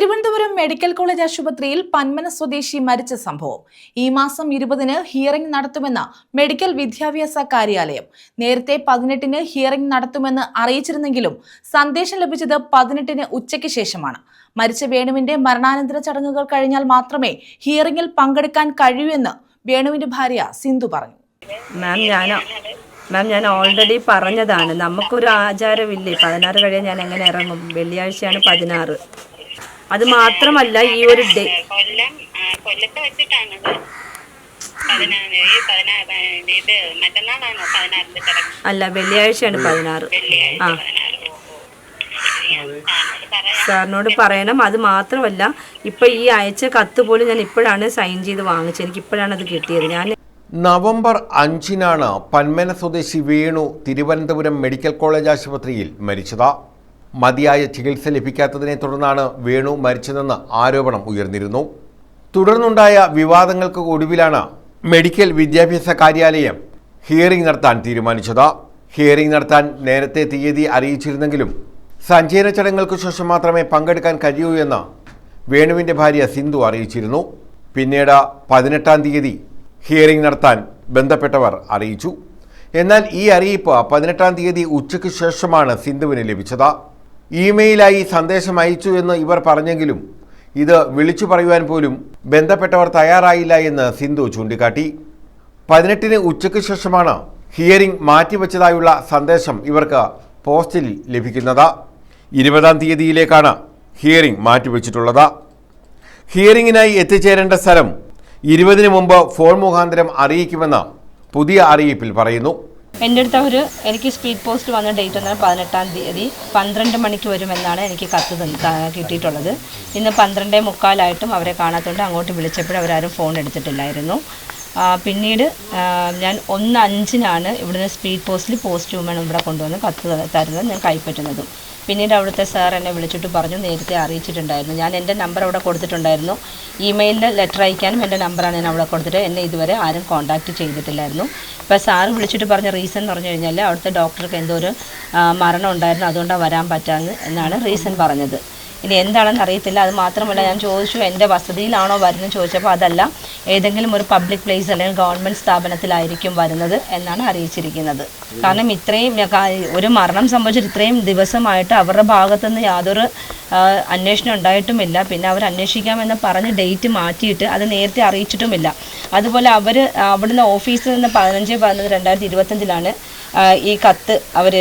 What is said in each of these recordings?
Thiruvananthapuram medical college ആശുപത്രിയിൽ പന്മന സ്വദേശി മരിച്ച സംഭവം. ഈ മാസം ഇരുപതിന് ഹിയറിംഗ് നടത്തുമെന്ന് മെഡിക്കൽ വിദ്യാഭ്യാസ കാര്യാലയം. നേരത്തെ പതിനെട്ടിന് ഹിയറിംഗ് നടത്തുമെന്ന് അറിയിച്ചിരുന്നെങ്കിലും സന്ദേശം ലഭിച്ചത് പതിനെട്ടിന് ഉച്ചയ്ക്ക് ശേഷമാണ്. മരിച്ച വേണുവിന്റെ മരണാനന്തര ചടങ്ങുകൾ കഴിഞ്ഞാൽ മാത്രമേ ഹിയറിംഗിൽ പങ്കെടുക്കാൻ കഴിയൂ എന്ന് വേണുവിന്റെ ഭാര്യ സിന്ധു പറഞ്ഞു. മാം മാം ഞാൻ ഓൾറെഡി പറഞ്ഞതാണ്. നമുക്കൊരു ആചാരമില്ലേ? പതിനാറ് കഴിയാൻ ഞാൻ എങ്ങനെ ഇറങ്ങും? വെള്ളിയാഴ്ചയാണ് പതിനാറ്. അത് മാത്രമല്ല ഈ ഒരു ഡേ കൊല്ലം കൊല്ലത്ത് വെച്ചിട്ടാണത് അല്ല വെള്ളിയാഴ്ചയാണ് പതിനാറ്. ആ. സാറിനോട് പറയണം. അത് മാത്രമല്ല ഇപ്പൊ ഈ അയച്ച കത്ത് പോലും ഞാൻ ഇപ്പോഴാണ് സൈൻ ചെയ്ത് വാങ്ങിച്ചത്. എനിക്ക് ഇപ്പോഴാണ് അത് കിട്ടിയത്. ഞാൻ നവംബർ അഞ്ചിനാണ് പന്മന സ്വദേശി വേണു തിരുവനന്തപുരം മെഡിക്കൽ കോളേജ് ആശുപത്രിയിൽ മരിച്ചത്. മതിയായ ചികിത്സ ലഭിക്കാത്തതിനെ തുടർന്നാണ് വേണു മരിച്ചതെന്ന് ആരോപണം ഉയർന്നിരുന്നു. തുടർന്നുണ്ടായ വിവാദങ്ങൾക്ക് ഒടുവിലാണ് മെഡിക്കൽ വിദ്യാഭ്യാസ കാര്യാലയം ഹിയറിംഗ് നടത്താൻ തീരുമാനിച്ചത്. ഹിയറിംഗ് നടത്താൻ നേരത്തെ തീയതി അറിയിച്ചിരുന്നെങ്കിലും സഞ്ചയന ചടങ്ങുകൾക്ക് ശേഷം മാത്രമേ പങ്കെടുക്കാൻ കഴിയൂ എന്ന് വേണുവിന്റെ ഭാര്യ സിന്ധു അറിയിച്ചിരുന്നു. പിന്നീട് പതിനെട്ടാം തീയതി ഹിയറിംഗ് നടത്താൻ ബന്ധപ്പെട്ടവർ അറിയിച്ചു. എന്നാൽ ഈ അറിയിപ്പ് പതിനെട്ടാം തീയതി ഉച്ചയ്ക്ക് ശേഷമാണ് സിന്ധുവിന് ലഭിച്ചത്. ഇമെയിലായി സന്ദേശം അയച്ചു എന്ന് ഇവർ പറഞ്ഞെങ്കിലും ഇത് വിളിച്ചു പറയുവാൻ പോലും ബന്ധപ്പെട്ടവർ തയ്യാറായില്ല എന്ന് സിന്ധു ചൂണ്ടിക്കാട്ടി. പതിനെട്ടിന് ഉച്ചയ്ക്ക് ശേഷമാണ് ഹിയറിംഗ് മാറ്റിവെച്ചതായുള്ള സന്ദേശം ഇവർക്ക് പോസ്റ്റിൽ ലഭിക്കുന്നത്. ഇരുപതാം തീയതിയിലേക്കാണ് ഹിയറിംഗ് മാറ്റിവെച്ചിട്ടുള്ളത്. ഹിയറിംഗിനായി എത്തിച്ചേരേണ്ട സ്ഥലം ഇരുപതിന് മുമ്പ് ഫോൺ മുഖാന്തരം അറിയിക്കുമെന്ന് പുതിയ അറിയിപ്പിൽ പറയുന്നു. എന്റെ അടുത്ത് അവർ എനിക്ക് സ്പീഡ് പോസ്റ്റ് വന്ന ഡേറ്റ് എന്നാൽ പതിനെട്ടാം തീയതി പന്ത്രണ്ട് മണിക്ക് വരുമെന്നാണ് എനിക്ക് കത്ത് കിട്ടിയിട്ടുള്ളത്. ഇന്ന് പന്ത്രണ്ടേ മുക്കാലായിട്ടും അവരെ കാണാത്തതുകൊണ്ട് അങ്ങോട്ട് വിളിച്ചപ്പോഴും അവരാരും ഫോൺ എടുത്തിട്ടില്ലായിരുന്നു. പിന്നീട് ഞാൻ ഒന്ന് അഞ്ചിനാണ് ഇവിടുന്ന് സ്പീഡ് പോസ്റ്റിൽ പോസ്റ്റ് വുമൺ ഇവിടെ കൊണ്ടുവന്ന് കത്ത് തരുന്നത് ഞാൻ കൈപ്പറ്റുന്നതും. പിന്നീട് അവിടുത്തെ സാർ എന്നെ വിളിച്ചിട്ട് പറഞ്ഞു നേരത്തെ അറിയിച്ചിട്ടുണ്ടായിരുന്നു. ഞാൻ എന്റെ നമ്പർ അവിടെ കൊടുത്തിട്ടുണ്ടായിരുന്നു. ഇമെയിലിൽ ലെറ്റർ അയക്കാനും എന്റെ നമ്പറാണ് ഞാൻ അവിടെ കൊടുത്തിട്ട് എന്നെ ഇതുവരെ ആരും കോൺടാക്റ്റ് ചെയ്തിട്ടില്ലായിരുന്നു. ഇപ്പോൾ സാറ് വിളിച്ചിട്ട് പറഞ്ഞ റീസൺ എന്ന് പറഞ്ഞു കഴിഞ്ഞാൽ അവിടുത്തെ ഡോക്ടർക്ക് എന്തോ ഒരു മരണം ഉണ്ടായിരുന്നു അതുകൊണ്ടാണ് വരാൻ പറ്റാന്ന് എന്നാണ് റീസൺ പറഞ്ഞത്. ഇനി എന്താണെന്ന് അറിയത്തില്ല. അത് മാത്രമല്ല ഞാൻ ചോദിച്ചു എന്റെ വസതിയിലാണോ വരുന്നത് ചോദിച്ചപ്പോൾ അതല്ല ഏതെങ്കിലും ഒരു പബ്ലിക് പ്ലേസ് അല്ലെങ്കിൽ ഗവൺമെന്റ് സ്ഥാപനത്തിലായിരിക്കും വരുന്നത് എന്നാണ് അറിയിച്ചിരിക്കുന്നത്. കാരണം ഇത്രയും ഒരു മരണം സംഭവിച്ചിട്ട് ഇത്രയും ദിവസമായിട്ട് അവരുടെ ഭാഗത്തുനിന്ന് യാതൊരു അന്വേഷണം ഉണ്ടായിട്ടുമില്ല. പിന്നെ അവർ അന്വേഷിക്കാമെന്ന് പറഞ്ഞ് ഡേറ്റ് മാറ്റിയിട്ട് അത് നേരത്തെ അറിയിച്ചിട്ടുമില്ല. അതുപോലെ അവർ അവിടുന്ന് ഓഫീസിൽ നിന്ന് പതിനഞ്ച് പതിനൊന്ന് രണ്ടായിരത്തി ഇരുപത്തഞ്ചിലാണ് ഈ കത്ത് അവർ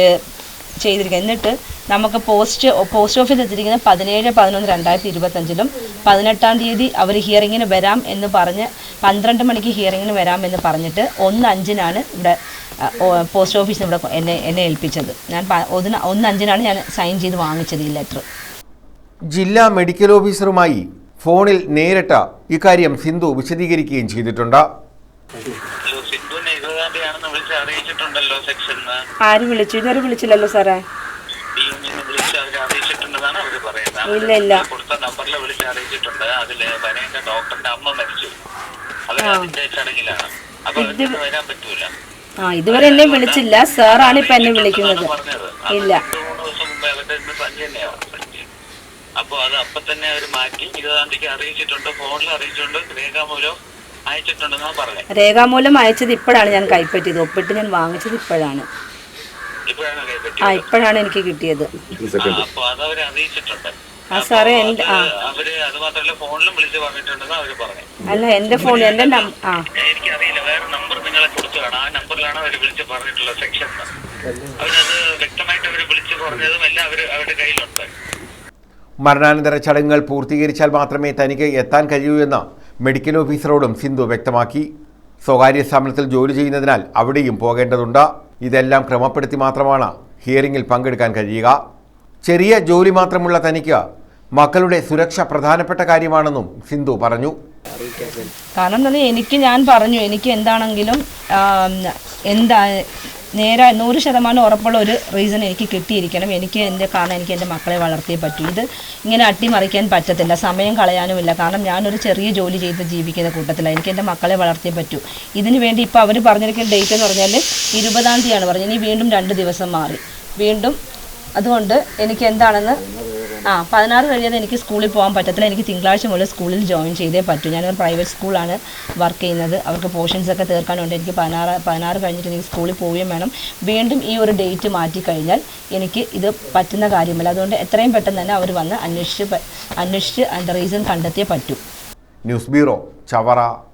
ചെയ്തിരിക്കുന്നത്. എന്നിട്ട് നമുക്ക് പോസ്റ്റ് പോസ്റ്റ് ഓഫീസ് എത്തിയിരിക്കുന്നത് പതിനേഴ് പതിനൊന്ന് രണ്ടായിരത്തി ഇരുപത്തഞ്ചിലും പതിനെട്ടാം തീയതി അവർ ഹിയറിങ്ങിന് വരാം എന്ന് പറഞ്ഞ് പന്ത്രണ്ട് മണിക്ക് ഹിയറിങ്ങിന് വരാം എന്ന് പറഞ്ഞിട്ട് ഒന്ന് അഞ്ചിനാണ് ഇവിടെ പോസ്റ്റ് ഓഫീസിൽ ഇവിടെ എന്നെ എന്നെ ഏൽപ്പിച്ചത്. ഞാൻ ഒന്ന് ഒന്ന് അഞ്ചിനാണ് ഞാൻ സൈൻ ചെയ്ത് വാങ്ങിച്ചത് ഈ ലെറ്റർ ജില്ലാ മെഡിക്കൽ ഓഫീസറുമായി ഫോണിൽ നേരിട്ട ഇക്കാര്യം സിന്ധു വിശദീകരിക്കുകയും ചെയ്തിട്ടുണ്ട്. ആരും വിളിച്ചു ഇതുവരെ വിളിച്ചില്ലല്ലോ സാറേ ടീമിന്ന് വിളിച്ച് അവർ അറിയിച്ചിട്ടുണ്ടെന്നാണ് അവർ പറയുന്നത് ഇല്ല, ഇല്ല. കൊടുത്ത നമ്പറിൽ വിളിച്ച് അറിയിച്ചിട്ടുണ്ട്. അതിൽ വരേണ്ട ഡോക്ടറിന്റെ അമ്മ മരിച്ചു. അവർ അതിന്റെ ചടങ്ങിലാണ്. അപ്പൊ വരാൻ പറ്റൂല. ആ ഇതുവരെ എന്നെ വിളിച്ചില്ല. സാറാണ് ഇപ്പൊ എന്നെ വിളിക്കുന്നത്. ഇല്ല. അപ്പൊ അത് അപ്പൊ തന്നെ അവർ മാറ്റി ഇരുപതാം തീയതി അറിയിച്ചിട്ടുണ്ട്. ഫോണിൽ അറിയിച്ചിട്ടുണ്ട്. രേഖാമൂലം അയച്ചിട്ടുണ്ടെന്നാണ് പറഞ്ഞത് രേഖാമൂലം അയച്ചത് ഇപ്പോഴാണ് ഞാൻ കൈപ്പറ്റിയത്. ഒപ്പിട്ട് ഞാൻ വാങ്ങിച്ചത് ഇപ്പോഴാണ്. ആ ഇപ്പോഴാണ് എനിക്ക് കിട്ടിയത്. അപ്പൊ അത് അവർ അറിയിച്ചിട്ടുണ്ട്. സാറേ അപ്പൊ എന്റെ അത് അവർ അത് മാത്രമല്ല ഫോണിലും വിളിച്ച് പറഞ്ഞിട്ടുണ്ടെന്ന് അവർ പറഞ്ഞു. അല്ല എന്റെ ഫോൺ എന്റെ എനിക്കറിയില്ല വേറെ നമ്പർ നിങ്ങളെ കൊടുത്തതാണ്. ആ നമ്പറിലാണ് അവർ വിളിച്ച് പറഞ്ഞിട്ടുള്ള സെക്ഷൻ. അവരത് വ്യക്തമായിട്ട് അവർ വിളിച്ച് പറഞ്ഞതും എല്ലാം അവർ അവരുടെ കയ്യിലുണ്ട്. മരണാനന്തര ചടങ്ങുകൾ പൂർത്തീകരിച്ചാൽ മാത്രമേ തനിക്ക് എത്താൻ കഴിയൂ എന്ന് മെഡിക്കൽ ഓഫീസറോടും സിന്ധു വ്യക്തമാക്കി. സ്വകാര്യ സ്ഥാപനത്തിൽ ജോലി ചെയ്യുന്നതിനാൽ അവിടെയും പോകേണ്ടതുണ്ട്. ഇതെല്ലാം ക്രമപ്പെടുത്തി മാത്രമാണ് ഹിയറിംഗിൽ പങ്കെടുക്കാൻ കഴിയുക. ചെറിയ ജോലി മാത്രമുള്ള തനിക്ക് മക്കളുടെ സുരക്ഷ പ്രധാനപ്പെട്ട കാര്യമാണെന്നും സിന്ധു പറഞ്ഞു. കാരണം എനിക്ക് ഞാൻ പറഞ്ഞു എനിക്ക് എന്താണെങ്കിലും എന്താ നേരെ നൂറ് ശതമാനം ഉറപ്പുള്ള ഒരു റീസൺ എനിക്ക് കിട്ടിയിരിക്കണം. എനിക്ക് എന്റെ കാരണം എനിക്ക് എന്റെ മക്കളെ വളർത്തിയേ പറ്റൂ. ഇത് ഇങ്ങനെ അട്ടിമറിക്കാൻ പറ്റത്തില്ല. സമയം കളയാനുമില്ല. കാരണം ഞാനൊരു ചെറിയ ജോലി ചെയ്ത് ജീവിക്കുന്ന കൂട്ടത്തിലാണ് എനിക്ക് എന്റെ മക്കളെ വളർത്തിയേ പറ്റൂ. ഇതിന് വേണ്ടി ഇപ്പോൾ അവർ പറഞ്ഞിരിക്കുന്ന ഡേറ്റ് എന്ന് പറഞ്ഞാൽ ഇരുപതാം തീയതിയാണ്. പറഞ്ഞത് ഇനി വീണ്ടും രണ്ട് ദിവസം മാറി. വീണ്ടും അതുകൊണ്ട് എനിക്ക് എന്താണെന്ന് ആ പതിനാറ് കഴിയാതെ എനിക്ക് സ്കൂളിൽ പോകാൻ പറ്റത്തില്ല. എനിക്ക് തിങ്കളാഴ്ച മുതൽ സ്കൂളിൽ ജോയിൻ ചെയ്തേ പറ്റൂ. ഞാനൊരു പ്രൈവറ്റ് സ്കൂളാണ് വർക്ക് ചെയ്യുന്നത്. അവർക്ക് പോർഷൻസ് ഒക്കെ തീർക്കാനുണ്ട്. എനിക്ക് പതിനാറ് പതിനാറ് കഴിഞ്ഞിട്ട് എനിക്ക് സ്കൂളിൽ പോവുകയും വേണം. വീണ്ടും ഈ ഒരു ഡേറ്റ് മാറ്റി കഴിഞ്ഞാൽ എനിക്ക് ഇത് പറ്റുന്ന കാര്യമല്ല. അതുകൊണ്ട് എത്രയും പെട്ടെന്ന് തന്നെ അവർ വന്ന് അന്വേഷിച്ച് അന്വേഷിച്ച് അതിന്റെ റീസൺ കണ്ടെത്തിയേ പറ്റൂ. News bureau Chavara.